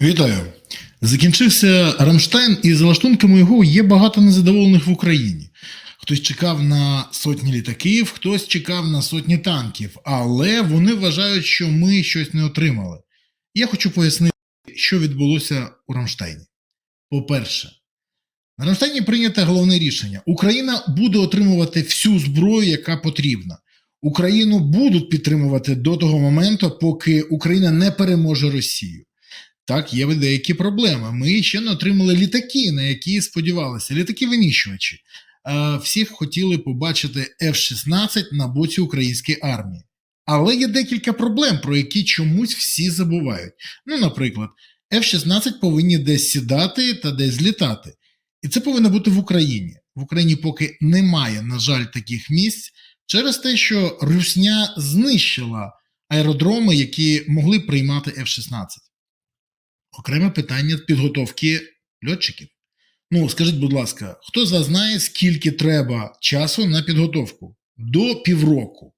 Вітаю. Закінчився Рамштайн, і за лаштунками його є багато незадоволених в Україні. Хтось чекав на сотні літаків, хтось чекав на сотні танків, але вони вважають, що ми щось не отримали. Я хочу пояснити, що відбулося у Рамштайні. По-перше, на Рамштайні прийнято головне рішення: Україна буде отримувати всю зброю, яка потрібна. Україну будуть підтримувати до того моменту, поки Україна не переможе Росію. Так, є деякі проблеми. Ми ще не отримали літаки, на які сподівалися. Літаки винищувачі. Е, Всіх хотіли побачити F-16 на боці української армії. Але є декілька проблем, про які чомусь всі забувають. Ну, наприклад, F-16 повинні десь сідати та десь злітати. І це повинно бути в Україні. В Україні поки немає, на жаль, таких місць через те, що Русня знищила аеродроми, які могли приймати F-16. Окреме питання підготовки льотчиків. Ну, скажіть, будь ласка, хто з вас знає, скільки треба часу на підготовку? До півроку.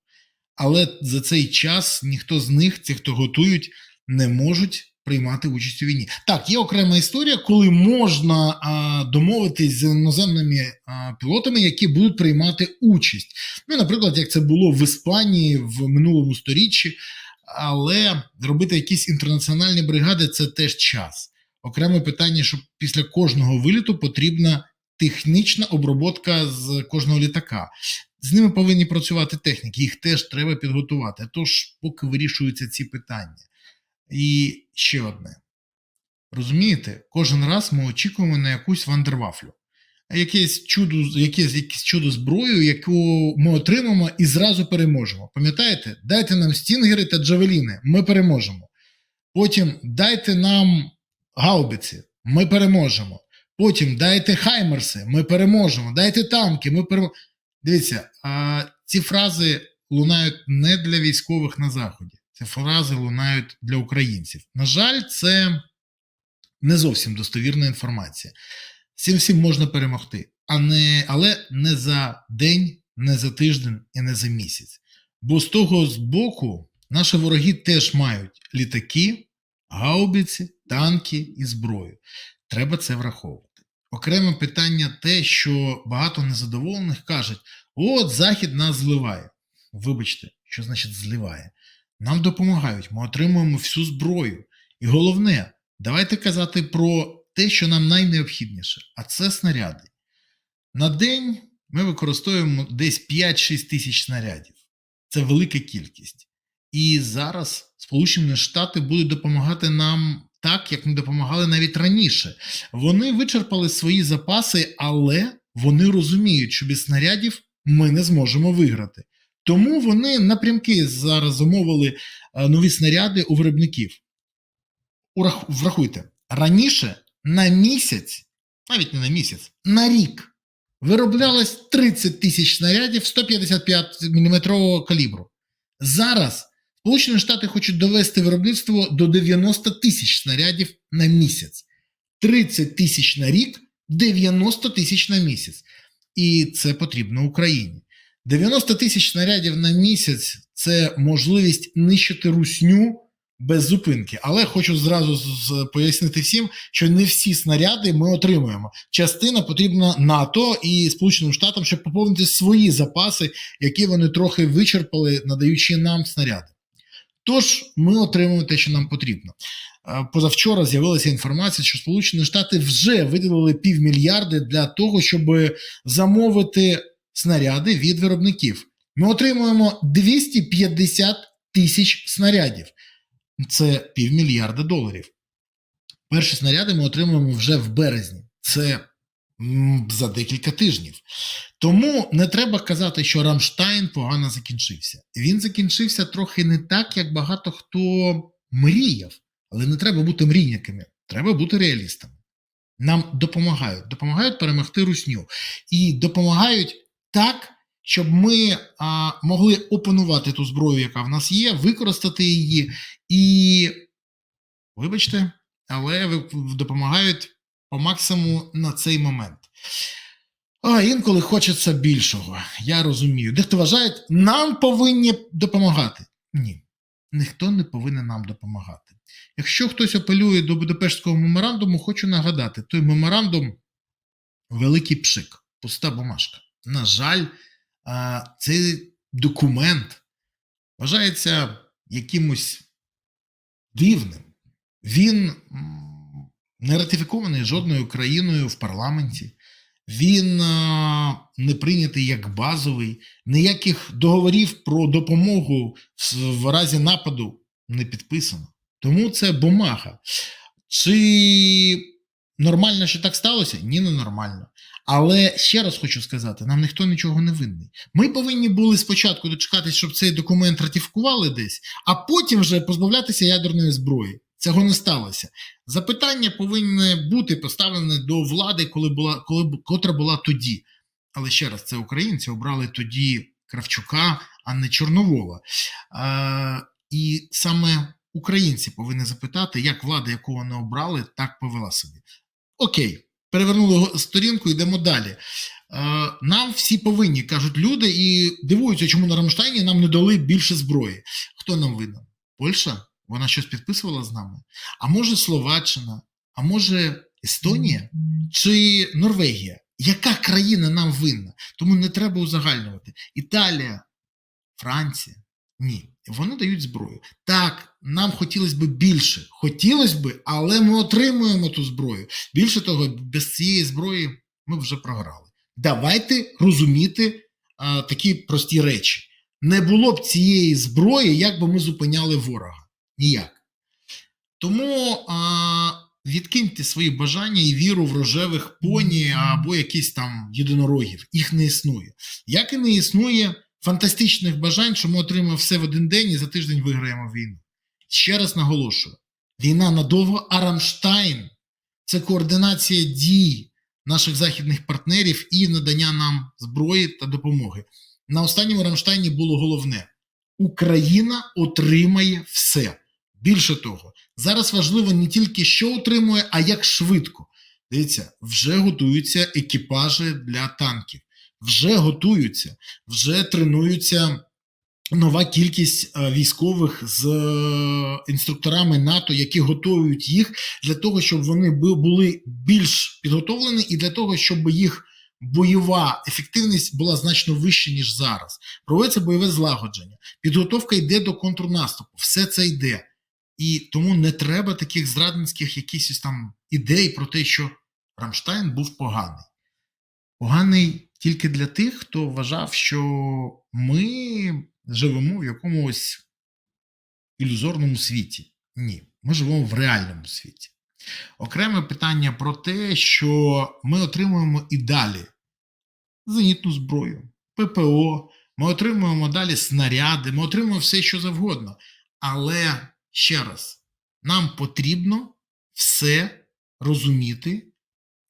Але за цей час ніхто з них, ті, хто готують, не можуть приймати участь у війні. Так, є окрема історія, коли можна а, домовитись з іноземними а, пілотами, які будуть приймати участь. Ну, наприклад, як це було в Іспанії в минулому сторіччі, але робити якісь інтернаціональні бригади це теж час. Окреме питання, що після кожного виліту потрібна технічна оброботка з кожного літака. З ними повинні працювати техніки, їх теж треба підготувати. Тож, поки вирішуються ці питання. І ще одне. Розумієте, кожен раз ми очікуємо на якусь вандервафлю. Якесь чудо, якесь, якесь чудо зброю, яку ми отримаємо і зразу переможемо. Пам'ятаєте? Дайте нам стінгери та джавеліни, ми переможемо. Потім дайте нам гаубиці, ми переможемо. Потім дайте хаймерси, ми переможемо. Дайте танки, ми переможемо. Дивіться, а ці фрази лунають не для військових на Заході. Ці фрази лунають для українців. На жаль, це не зовсім достовірна інформація. З Цим всім можна перемогти, а не, але не за день, не за тиждень і не за місяць. Бо з того з боку наші вороги теж мають літаки, гаубиці, танки і зброю. Треба це враховувати. Окреме питання те, що багато незадоволених кажуть: от Захід нас зливає. Вибачте, що значить зливає? Нам допомагають, ми отримуємо всю зброю. І головне, давайте казати про те, що нам найнеобхідніше, а це снаряди. На день ми використовуємо десь 5-6 тисяч снарядів. Це велика кількість. І зараз Сполучені Штати будуть допомагати нам так, як не допомагали навіть раніше. Вони вичерпали свої запаси, але вони розуміють, що без снарядів ми не зможемо виграти. Тому вони напрямки зараз замовили е, нові снаряди у виробників. Врахуйте, раніше на місяць, навіть не на місяць, на рік вироблялось 30 тисяч снарядів 155 мм калібру. Зараз Сполучені Штати хочуть довести виробництво до 90 тисяч снарядів на місяць. 30 тисяч на рік, 90 тисяч на місяць. І це потрібно Україні. 90 тисяч снарядів на місяць це можливість нищити русню без зупинки. Але хочу зразу пояснити всім, що не всі снаряди ми отримуємо. Частина потрібна НАТО і Сполученим Штатам, щоб поповнити свої запаси, які вони трохи вичерпали, надаючи нам снаряди. Тож ми отримуємо те, що нам потрібно. Е, Позавчора з'явилася інформація, що Сполучені Штати вже виділили півмільярди для того, щоб замовити снаряди від виробників. Ми отримуємо 250 тисяч снарядів. Це півмільярда доларів. Перші снаряди ми отримуємо вже в березні. Це за декілька тижнів. Тому не треба казати, що Рамштайн погано закінчився. Він закінчився трохи не так, як багато хто мріяв. Але не треба бути мрійниками, треба бути реалістами. Нам допомагають, допомагають перемогти русню. І допомагають так, щоб ми а, могли опанувати ту зброю, яка в нас є, використати її. І, вибачте, але допомагають по максимуму на цей момент. А інколи хочеться більшого. Я розумію. Дехто вважає, нам повинні допомагати. Ні, ніхто не повинен нам допомагати. Якщо хтось апелює до Будапештського меморандуму, хочу нагадати, той меморандум великий пшик, пуста бумажка. На жаль, а, цей документ вважається якимось дивним. Він не ратифікований жодною країною в парламенті. Він не прийнятий як базовий, ніяких договорів про допомогу в, разі нападу не підписано. Тому це бумага. Чи нормально, що так сталося? Ні, не нормально. Але ще раз хочу сказати: нам ніхто нічого не винний. Ми повинні були спочатку дочекатись, щоб цей документ ратифікували десь, а потім вже позбавлятися ядерної зброї. Цього не сталося. Запитання повинні бути поставлене до влади, коли була, коли котра була тоді. Але ще раз, це українці обрали тоді Кравчука, а не Чорновола. Е, і саме українці повинні запитати, як влада, яку вони обрали, так повела собі. Окей, перевернули сторінку, йдемо далі. Е, нам всі повинні, кажуть люди, і дивуються, чому на Рамштайні нам не дали більше зброї. Хто нам винен? Польща? Вона щось підписувала з нами? А може Словаччина? А може Естонія? Чи Норвегія? Яка країна нам винна? Тому не треба узагальнювати. Італія, Франція. Ні, вони дають зброю. Так, нам хотілося б більше. Хотілося б, але ми отримуємо ту зброю. Більше того, без цієї зброї ми вже програли. Давайте розуміти а, такі прості речі. Не було б цієї зброї, як би ми зупиняли ворога. Ніяк. Тому а, відкиньте свої бажання і віру в рожевих поні або якісь там єдинорогів. Їх не існує. Як і не існує фантастичних бажань, що ми отримаємо все в один день і за тиждень виграємо війну. Ще раз наголошую: війна надовго, а Рамштайн це координація дій наших західних партнерів і надання нам зброї та допомоги. На останньому Рамштайні було головне: Україна отримає все. Більше того, зараз важливо не тільки що отримує, а як швидко. Дивіться, вже готуються екіпажі для танків, вже готуються, вже тренуються нова кількість е, військових з е, інструкторами НАТО, які готують їх для того, щоб вони були більш підготовлені, і для того, щоб їх бойова ефективність була значно вища, ніж зараз. Проводиться бойове злагодження, підготовка йде до контрнаступу, все це йде. І тому не треба таких зрадницьких якихось там ідей про те, що Рамштайн був поганий. Поганий тільки для тих, хто вважав, що ми живемо в якомусь ілюзорному світі. Ні, ми живемо в реальному світі. Окреме питання про те, що ми отримуємо і далі зенітну зброю, ППО, ми отримуємо далі снаряди, ми отримуємо все, що завгодно. Але ще раз, нам потрібно все розуміти,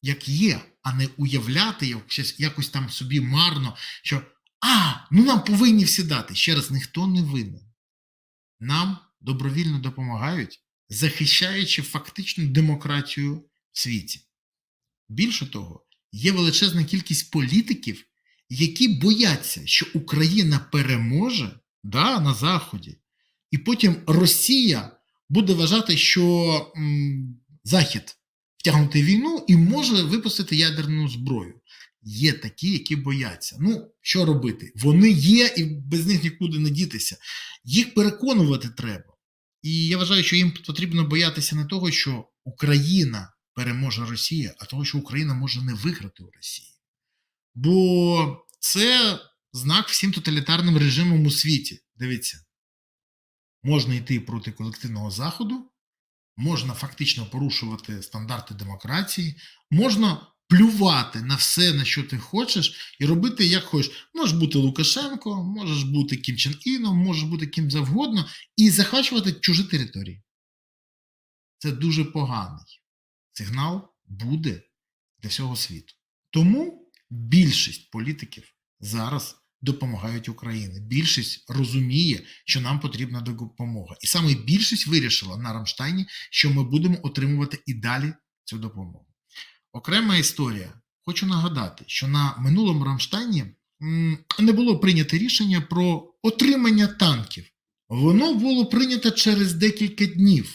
як є, а не уявляти як щось- якось там собі марно, що а, ну нам повинні всі дати. Ще раз, ніхто не винен. Нам добровільно допомагають, захищаючи фактично демократію в світі. Більше того, є величезна кількість політиків, які бояться, що Україна переможе да, на Заході, і потім Росія буде вважати, що м, Захід втягнути в війну і може випустити ядерну зброю. Є такі, які бояться. Ну, що робити? Вони є, і без них нікуди не дітися. Їх переконувати треба. І я вважаю, що їм потрібно боятися не того, що Україна переможе Росію, а того, що Україна може не виграти у Росії. Бо це знак всім тоталітарним режимам у світі. Дивіться, можна йти проти колективного заходу, можна фактично порушувати стандарти демократії, можна плювати на все, на що ти хочеш, і робити як хочеш. Можеш бути Лукашенко, можеш бути Кім Чен Іном, можеш бути ким завгодно, і захвачувати чужі території. Це дуже поганий сигнал буде для всього світу. Тому більшість політиків зараз допомагають Україні. Більшість розуміє, що нам потрібна допомога. І саме більшість вирішила на Рамштайні, що ми будемо отримувати і далі цю допомогу. Окрема історія. Хочу нагадати, що на минулому Рамштайні не було прийнято рішення про отримання танків. Воно було прийнято через декілька днів.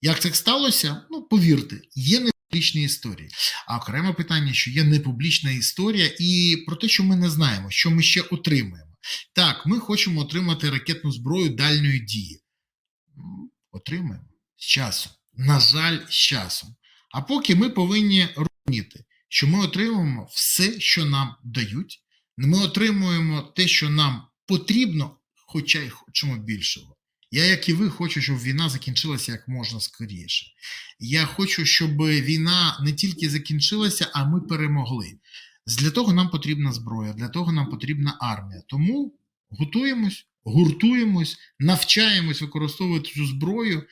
Як це сталося? Ну, повірте, є непублічні історії. А окреме питання, що є непублічна історія, і про те, що ми не знаємо, що ми ще отримаємо. Так, ми хочемо отримати ракетну зброю дальньої дії. Отримаємо з часом. На жаль, з часом. А поки ми повинні розуміти, що ми отримуємо все, що нам дають. Ми отримуємо те, що нам потрібно, хоча й хочемо більшого. Я, як і ви, хочу, щоб війна закінчилася як можна скоріше. Я хочу, щоб війна не тільки закінчилася, а ми перемогли. Для того нам потрібна зброя, для того нам потрібна армія. Тому готуємось, гуртуємось, навчаємось використовувати цю зброю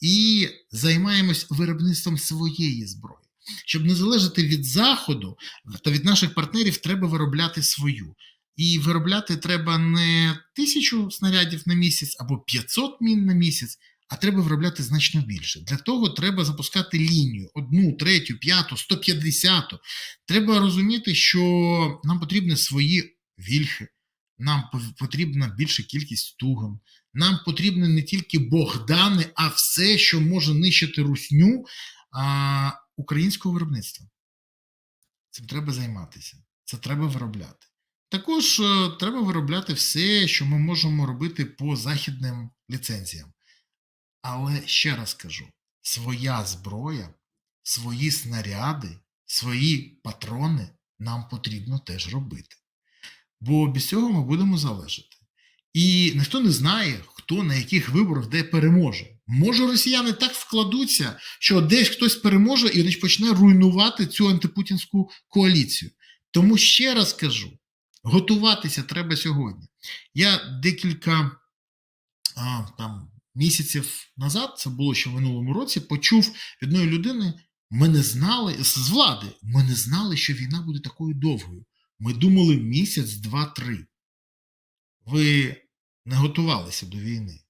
і займаємось виробництвом своєї зброї. Щоб не залежати від заходу та від наших партнерів, треба виробляти свою. І виробляти треба не тисячу снарядів на місяць або 500 мін на місяць, а треба виробляти значно більше. Для того треба запускати лінію: одну, третю, п'яту, 150. Треба розуміти, що нам потрібні свої вільхи, нам потрібна більша кількість туган, нам потрібні не тільки Богдани, а все, що може нищити русню а, українського виробництва. Цим треба займатися, це треба виробляти. Також е, треба виробляти все, що ми можемо робити по західним ліцензіям. Але ще раз кажу: своя зброя, свої снаряди, свої патрони нам потрібно теж робити. Бо без цього ми будемо залежати. І ніхто не знає, хто на яких виборах де переможе. Може, росіяни так вкладуться, що десь хтось переможе і почне руйнувати цю антипутінську коаліцію. Тому ще раз кажу: готуватися треба сьогодні. Я декілька а, там, місяців назад, це було ще в минулому році, почув від одної людини: ми не знали з влади, ми не знали, що війна буде такою довгою. Ми думали місяць, два, три. Ви не готувалися до війни.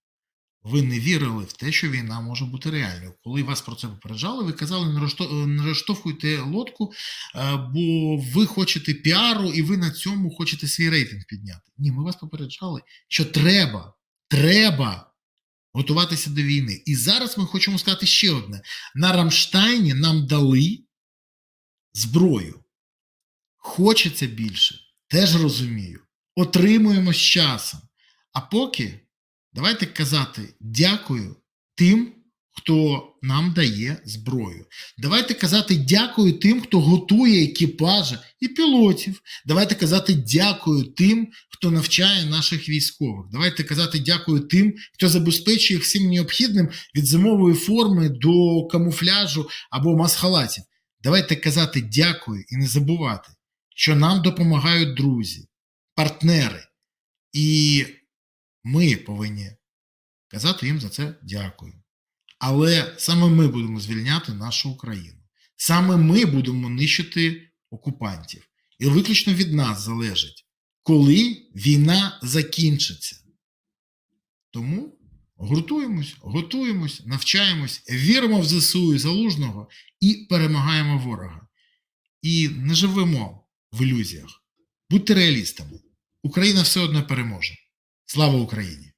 Ви не вірили в те, що війна може бути реальною. Коли вас про це попереджали, ви казали, не розшто- розштовхуйте лодку, е, бо ви хочете піару і ви на цьому хочете свій рейтинг підняти. Ні, ми вас попереджали, що треба, треба готуватися до війни. І зараз ми хочемо сказати ще одне: на Рамштайні нам дали зброю. Хочеться більше, теж розумію. Отримуємо з часом. А поки давайте казати дякую тим, хто нам дає зброю. Давайте казати дякую тим, хто готує екіпажі і пілотів. Давайте казати дякую тим, хто навчає наших військових. Давайте казати дякую тим, хто забезпечує всім необхідним від зимової форми до камуфляжу або масхалатів. Давайте казати дякую і не забувати, що нам допомагають друзі, партнери. І ми повинні казати їм за це дякую. Але саме ми будемо звільняти нашу Україну. Саме ми будемо нищити окупантів. І виключно від нас залежить, коли війна закінчиться. Тому гуртуємось, готуємось, навчаємось, віримо в ЗСУ і Залужного і перемагаємо ворога. І не живемо в ілюзіях. Будьте реалістами. Україна все одно переможе. Слава Україні!